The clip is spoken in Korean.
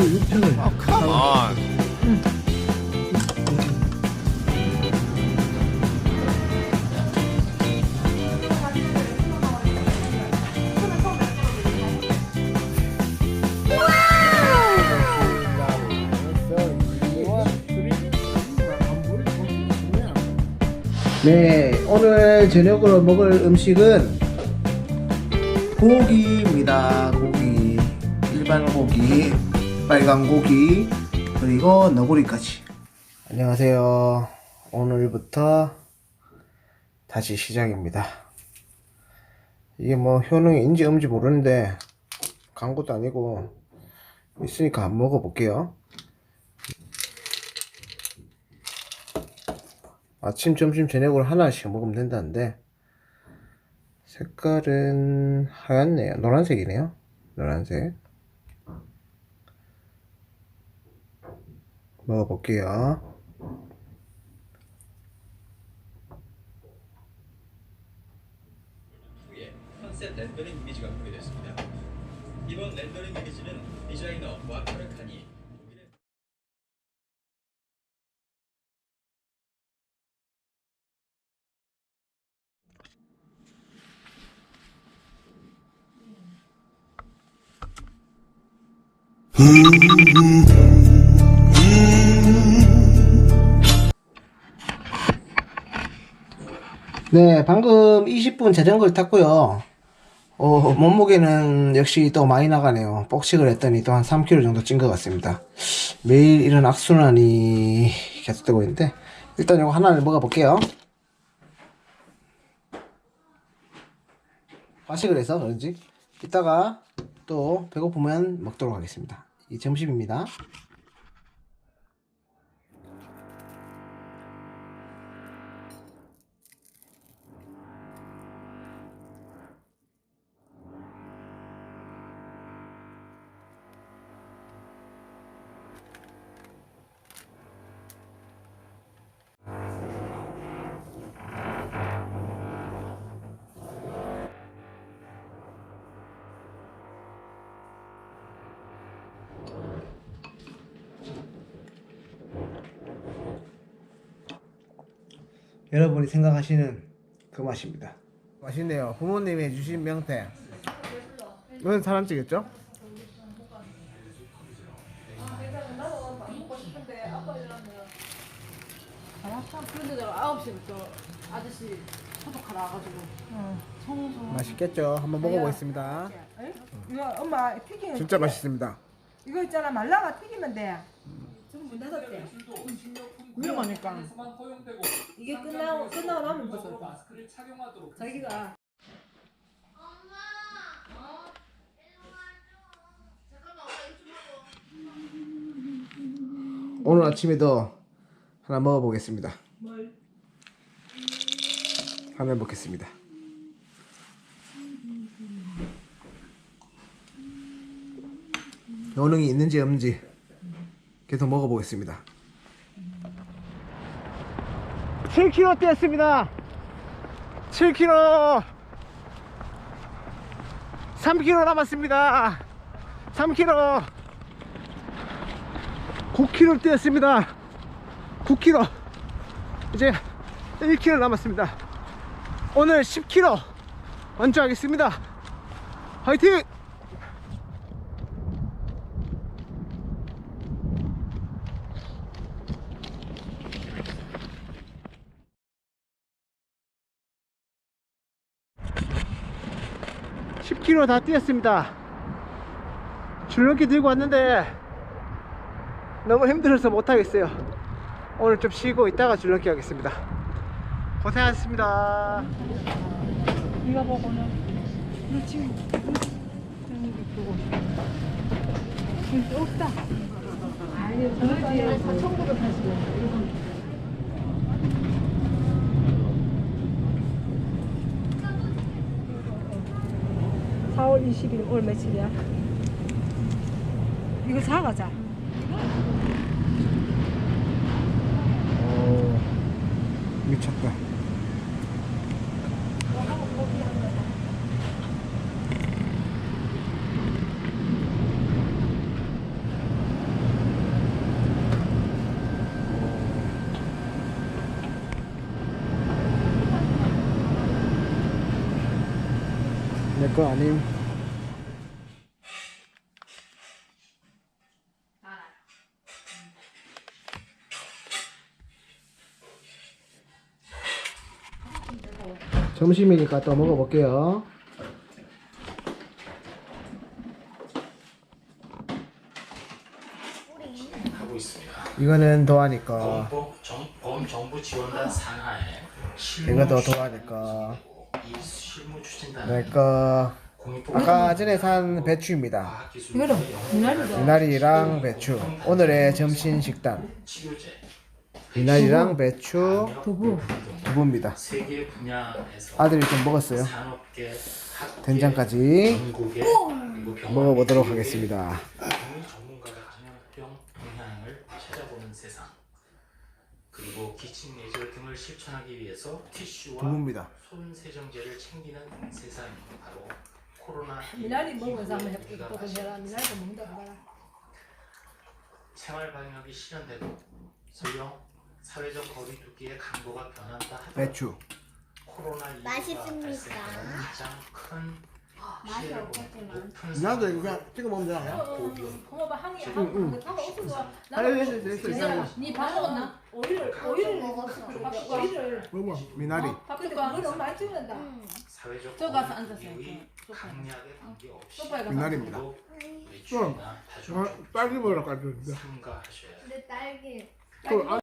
6평을 어, 컴온. 네, 오늘 저녁으로 먹을 음식은 고기입니다. 고기. 일반 고기. 빨간 고기, 그리고 너구리까지. 안녕하세요. 오늘부터 다시 시작입니다. 이게 뭐 효능이 인지 없는지 모르는데 광고도 아니고 있으니까 안 먹어볼게요. 아침, 점심, 저녁으로 하나씩 먹으면 된다는데 색깔은 하얗네요. 노란색이네요. 노란색. 먹어볼게요. 렌더링 이미지가 공개됐습니다. 이번 렌더링 이미지는 디자이너 와카르 칸이 네, 방금 20분 자전거를 탔고요. 어, 몸무게는 역시 또 많이 나가네요. 복식을 했더니 또 한 3kg 정도 찐 것 같습니다. 매일 이런 악순환이 계속되고 있는데, 일단 이거 하나를 먹어볼게요. 과식을 해서 그런지, 이따가 또 배고프면 먹도록 하겠습니다. 이 점심입니다. 여러분이 생각하시는 그 맛입니다. 맛있네요. 부모님이 주신 명태. 이건 사람 찌겠죠? 아, 그런데 내가 9시부터 아저씨 소독하러 와가지고 청소 맛있겠죠? 한번 먹어보겠습니다. 에? 이거 엄마 튀김 진짜 맛있습니다. 이거 있잖아 말라가 튀기면 돼. 지금 문 닫았대 위험하니까. 이게 끝나고 끝나고 나면 벗어 자기가 오늘 아침에도 하나 먹어보겠습니다. 하나 먹겠습니다. 효능이 있는지 없는지 계속 먹어보겠습니다. 7kg 뛰었습니다. 7kg. 3kg 남았습니다. 3kg. 9kg 뛰었습니다. 9kg. 이제 1kg 남았습니다. 오늘 10kg 완주하겠습니다. 화이팅! (10kg) 다 뛰었습니다 줄넘기 들고 왔는데 너무 힘들어서 못하겠어요. 오늘 좀 쉬고 이따가 줄넘기 하겠습니다. 고생하셨습니다. 이거 보고는 너 지금 보고 없다. 아니 저기 4,980원. (4월 20일) 오늘 며칠이야? 이거 사가자. 오, 미쳤다. 내거 아님. 점심이니까 또 먹어볼게요. 하고 있습니다. 이거는 도하니까 범, 정, 범정부 지원단 산하에 이것도 도하니까 이 실무 추진단 그러니까 공익부 아까 전에 산 배추입니다. 이거는 미나리죠. 미나리랑 배추. 오늘의 점심 식단. 치료제 미나리랑 배추, 두부. 두부입니다. 세계 분야에서 아들이 좀 먹었어요. 산업계 학계 된장까지 전국의 그리고 병원 먹어보도록 하겠습니다. 국민 전문가가 전염병 동향을 찾아보는 세상 그리고 기침 예절 등을 실천하기 위해서 티슈와 두부입니다. 손 세정제를 챙기는 세상이 바로 코로나 미나리 먹으면서 한번 해보고 해라. 미나리도 먹는다 봐라. 생활 방역이 실현되고 설령 사회적 거리두기의 강도가 변한다 하더라도 배추. 코로나 맛있습니까? 가장 큰 보는 높은 나도 이거 찍어 먹으면 되나요? 고비용 고마워 향이 응, 한 타가 없어서 아니, 됐어, 됐어, 됐어. 니밥 먹었나? 오이를 오이를 먹었어. 밥 오이를 뭐 미나리. 밥 근데 그걸 너무 많이 찍는다. 사회적 저 가서 앉았어요. 거리두기의 저 소파에. 강약에 관계없이 소파에 가서 미나리입니다. 외출이나 다중 딸기 먹으러 가죠. 삼가하셔야 근데 딸기 또 아,